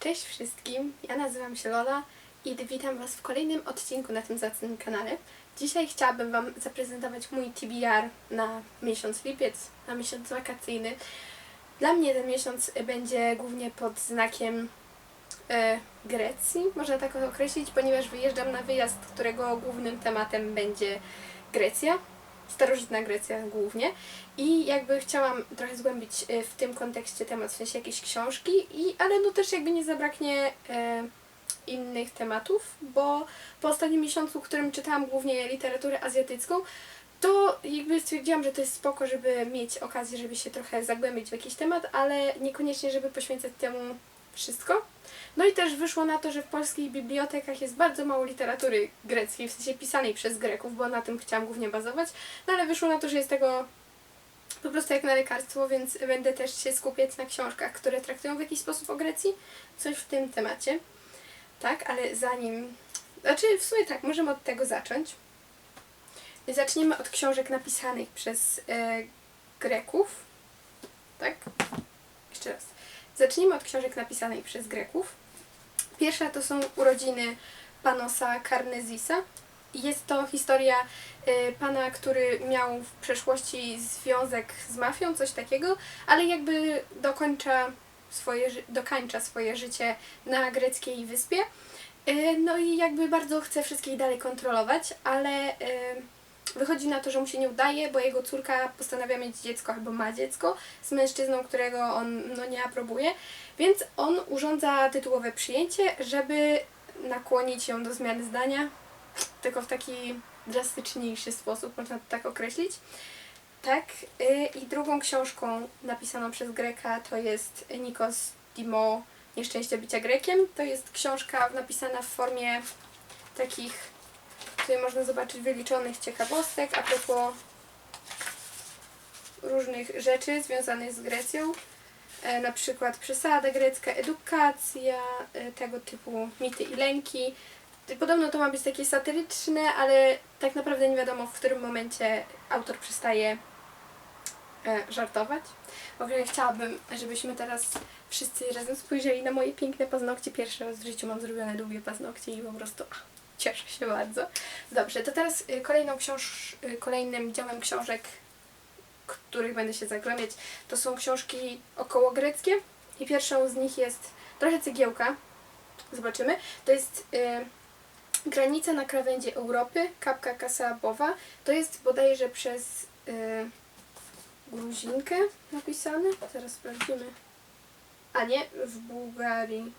Cześć wszystkim, ja nazywam się Lola i witam Was w kolejnym odcinku na tym zacnym kanale. Dzisiaj chciałabym Wam zaprezentować mój TBR na miesiąc lipiec, na miesiąc wakacyjny. Dla mnie ten miesiąc będzie głównie pod znakiem e, Grecji, można tak określić, ponieważ wyjeżdżam na wyjazd, którego głównym tematem będzie Grecja, starożytna Grecja głównie. I jakby chciałam trochę zgłębić e, w tym kontekście temat, w sensie jakieś książki, i, ale no też jakby nie zabraknie e, innych tematów, bo po ostatnim miesiącu, w którym czytałam głównie literaturę azjatycką, to jakby stwierdziłam, że to jest spoko, żeby mieć okazję, żeby się trochę zagłębić w jakiś temat, ale niekoniecznie, żeby poświęcać temu wszystko. No i też wyszło na to, że w polskich bibliotekach jest bardzo mało literatury greckiej, w sensie pisanej przez Greków, bo na tym chciałam głównie bazować, no ale wyszło na to, że jest tego po prostu jak na lekarstwo, więc będę też się skupiać na książkach, które traktują w jakiś sposób o Grecji, coś w tym temacie. Tak, ale zanim... Znaczy, w sumie tak, możemy od tego zacząć. Zaczniemy od książek napisanych przez e, Greków. Tak? Jeszcze raz. Zacznijmy od książek napisanych przez Greków. Pierwsza to są urodziny Panosa Karnezisa. Jest to historia y, pana, który miał w przeszłości związek z mafią, coś takiego, ale jakby dokończa swoje, dokańcza swoje życie na greckiej wyspie. Y, no i jakby bardzo chce wszystkich dalej kontrolować, ale y, wychodzi na to, że mu się nie udaje, bo jego córka postanawia mieć dziecko albo ma dziecko z mężczyzną, którego on no, nie aprobuje, więc on urządza tytułowe przyjęcie, żeby nakłonić ją do zmiany zdania, tylko w taki drastyczniejszy sposób, można to tak określić. Tak, y, i drugą książką napisaną przez Greka to jest Nikos Dimo Nieszczęście bycia Grekiem. To jest książka napisana w formie takich, tutaj można zobaczyć wyliczonych ciekawostek a propos różnych rzeczy związanych z Grecją. E, na przykład przesada grecka, edukacja, e, tego typu mity i lęki. Podobno to ma być takie satyryczne, ale tak naprawdę nie wiadomo w którym momencie autor przestaje e, żartować. W ogóle chciałabym, żebyśmy teraz wszyscy razem spojrzeli na moje piękne paznokcie. Pierwszy raz w życiu mam zrobione długie paznokcie i po prostu cieszę się bardzo. Dobrze, to teraz y, kolejną książ- y, kolejnym działem książek, których będę się zagłębiać, to są książki okołogreckie i pierwszą z nich jest trochę cegiełka. Zobaczymy. To jest y, Granica na krawędzi Europy, Kapka Kasabowa. To jest bodajże przez y, Gruzinkę napisane. Zaraz sprawdzimy. A nie, w Bułgarii.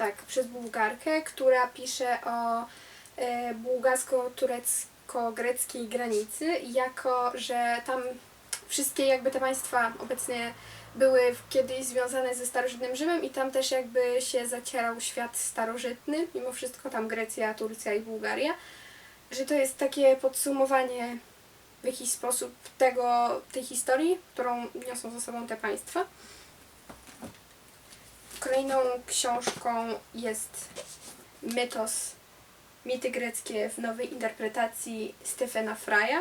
Tak, przez Bułgarkę, która pisze o e, bułgarsko-turecko-greckiej granicy, jako że tam wszystkie jakby te państwa obecnie były kiedyś związane ze starożytnym Rzymem i tam też jakby się zacierał świat starożytny, mimo wszystko tam Grecja, Turcja i Bułgaria, że to jest takie podsumowanie w jakiś sposób tego, tej historii, którą niosą ze sobą te państwa. Kolejną książką jest Mytos, mity greckie w nowej interpretacji Stefana Frya.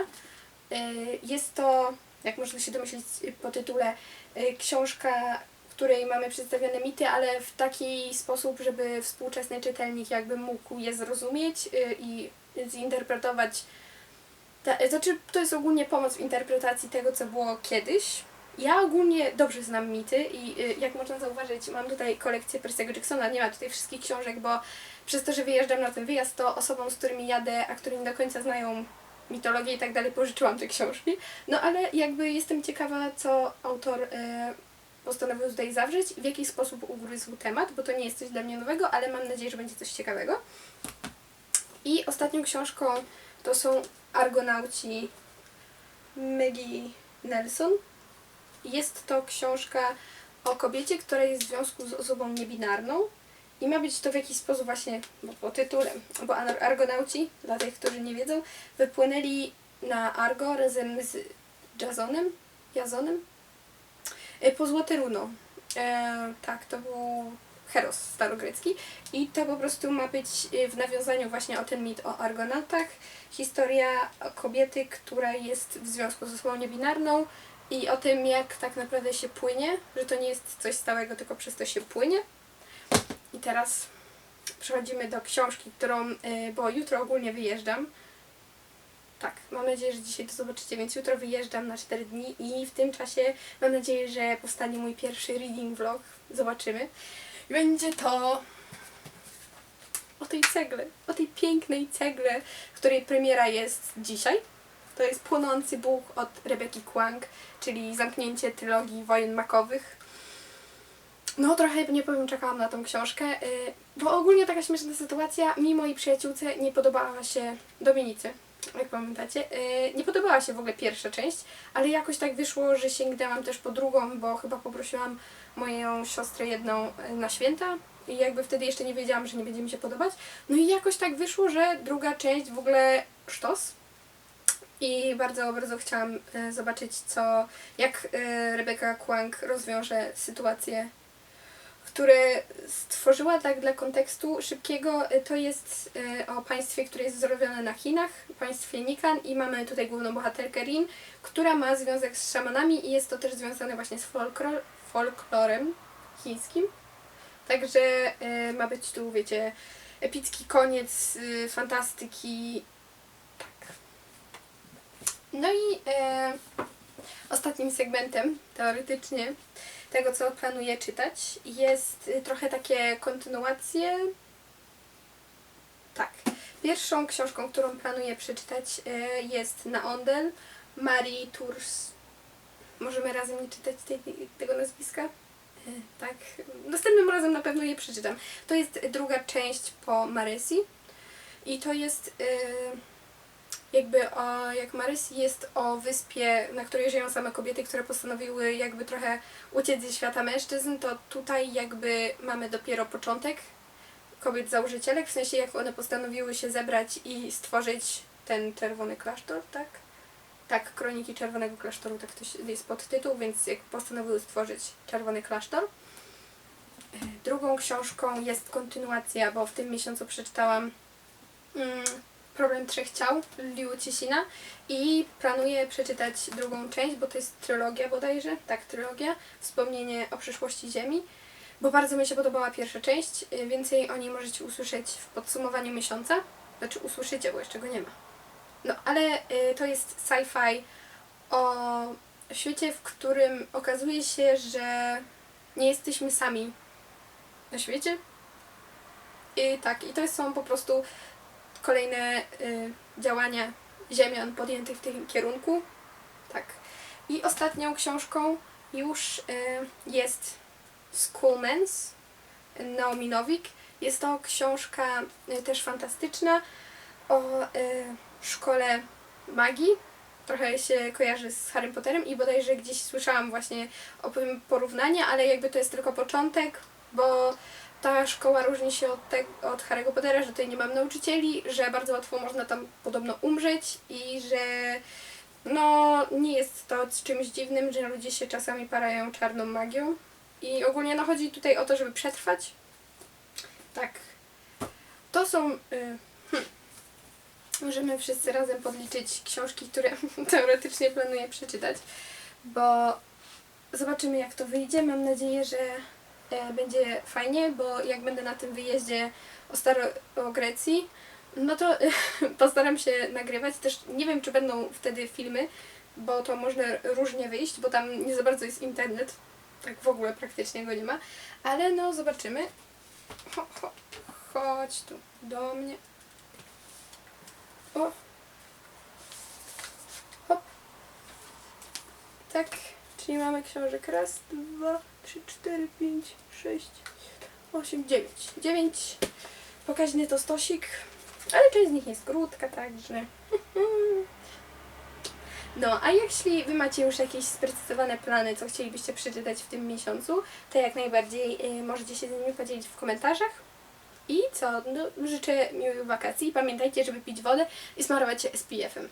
Y, Jest to, jak można się domyślić po tytule, y, książka, w której mamy przedstawione mity, ale w taki sposób, żeby współczesny czytelnik jakby mógł je zrozumieć y, i zinterpretować. Znaczy, to jest ogólnie pomoc w interpretacji tego, co było kiedyś. Ja ogólnie dobrze znam mity i y, jak można zauważyć, mam tutaj kolekcję Percy'ego Jacksona, nie ma tutaj wszystkich książek, bo przez to, że wyjeżdżam na ten wyjazd, to osobom, z którymi jadę, a które nie do końca znają mitologię i tak dalej, pożyczyłam te książki. No ale jakby jestem ciekawa, co autor e, postanowił tutaj zawrzeć w jaki sposób ugryzł temat, bo to nie jest coś dla mnie nowego, ale mam nadzieję, że będzie coś ciekawego. I ostatnią książką to są Argonauci Maggie Nelson. Jest to książka o kobiecie, która jest w związku z osobą niebinarną i ma być to w jakiś sposób właśnie po tytule, bo Ar- Argonauci, dla tych, którzy nie wiedzą, wypłynęli na Argo razem z Jazonem, Jazonem e, po Złote Runo. E, tak, to był Heros starogrecki i to po prostu ma być e, w nawiązaniu właśnie o ten mit o Argonautach. Historia kobiety, która jest w związku z osobą niebinarną i o tym, jak tak naprawdę się płynie, że to nie jest coś stałego, tylko przez to się płynie. I teraz przechodzimy do książki, którą, y, bo jutro ogólnie wyjeżdżam. Tak, mam nadzieję, że dzisiaj to zobaczycie, więc jutro wyjeżdżam na 4 dni i w tym czasie mam nadzieję, że powstanie mój pierwszy reading vlog. Zobaczymy. Będzie to o tej cegle, o tej pięknej cegle, której premiera jest dzisiaj. To jest Płonący Bóg od Rebeki Kwang, czyli zamknięcie trylogii wojen makowych. No trochę, nie powiem, czekałam na tą książkę, y, bo ogólnie taka śmieszna sytuacja, mi mojej przyjaciółce nie podobała się Dominicy, jak pamiętacie. Y, Nie podobała się w ogóle pierwsza część, ale jakoś tak wyszło, że sięgnęłam też po drugą, bo chyba poprosiłam moją siostrę jedną y, na święta i jakby wtedy jeszcze nie wiedziałam, że nie będzie mi się podobać. No i jakoś tak wyszło, że druga część w ogóle sztos. I bardzo, bardzo chciałam e, zobaczyć, co, jak e, Rebeka Kwang rozwiąże sytuację, które stworzyła tak dla kontekstu szybkiego. E, To jest o państwie, które jest zrobione na Chinach, państwie Nikan i mamy tutaj główną bohaterkę Rin, która ma związek z szamanami i jest to też związane właśnie z folklor, folklorem chińskim. Także ma być tu, wiecie, epicki koniec fantastyki. No i e, ostatnim segmentem, teoretycznie, tego co planuję czytać, jest y, trochę takie kontynuacje. Tak. Pierwszą książką, którą planuję przeczytać e, jest Na Ondel Marie Tours. Możemy razem nie czytać tej, tego nazwiska? E, Tak. Następnym razem na pewno je przeczytam. To jest druga część po Marysi. I to jest e, jakby o, jak Marysi jest o wyspie, na której żyją same kobiety, które postanowiły jakby trochę uciec ze świata mężczyzn, to tutaj jakby mamy dopiero początek kobiet założycielek, w sensie jak one postanowiły się zebrać i stworzyć ten czerwony klasztor, tak? Tak, Kroniki Czerwonego Klasztoru, tak to jest podtytuł, więc jak postanowiły stworzyć Czerwony Klasztor. Drugą książką jest kontynuacja, bo w tym miesiącu przeczytałam mm, Problem Trzech Ciał Liu Cixina i planuję przeczytać drugą część, bo to jest trylogia bodajże, tak, trylogia, Wspomnienie o przyszłości Ziemi, bo bardzo mi się podobała pierwsza część, więcej o niej możecie usłyszeć w podsumowaniu miesiąca, znaczy usłyszycie, bo jeszcze go nie ma. No, ale y, to jest sci-fi o świecie, w którym okazuje się, że nie jesteśmy sami na świecie. I tak, i to są po prostu kolejne y, działania Ziemian podjętych w tym kierunku. Tak. I ostatnią książką już y, jest Schoolmans Naomi Nowik. Jest to książka y, też fantastyczna o szkole magii. Trochę się kojarzy z Harry Potterem i bodajże gdzieś słyszałam właśnie o porównanie, ale jakby to jest tylko początek, bo ta szkoła różni się od, te, od Harry'ego Pottera, że tutaj nie mam nauczycieli, że bardzo łatwo można tam podobno umrzeć i że no nie jest to czymś dziwnym, że ludzie się czasami parają czarną magią. I ogólnie no chodzi tutaj o to, żeby przetrwać. Tak. To są... Y, hm. Możemy wszyscy razem podliczyć książki, które teoretycznie planuję przeczytać, bo zobaczymy jak to wyjdzie. Mam nadzieję, że będzie fajnie, bo jak będę na tym wyjeździe o Staro o Grecji, no to e, postaram się nagrywać. Też nie wiem, czy będą wtedy filmy, bo to można różnie wyjść, bo tam nie za bardzo jest internet. Tak w ogóle praktycznie go nie ma. Ale no zobaczymy. Cho, cho, chodź tu do mnie. O. Hop. Tak. Czyli mamy książek raz, dwa, trzy, cztery, pięć, sześć, osiem, dziewięć. Dziewięć. Pokaźny to stosik, ale część z nich jest krótka, także... No, a jeśli Wy macie już jakieś sprecyzowane plany, co chcielibyście przeczytać w tym miesiącu, to jak najbardziej y, możecie się z nimi podzielić w komentarzach. I co? No, życzę miłych wakacji. Pamiętajcie, żeby pić wodę i smarować się SPF-em.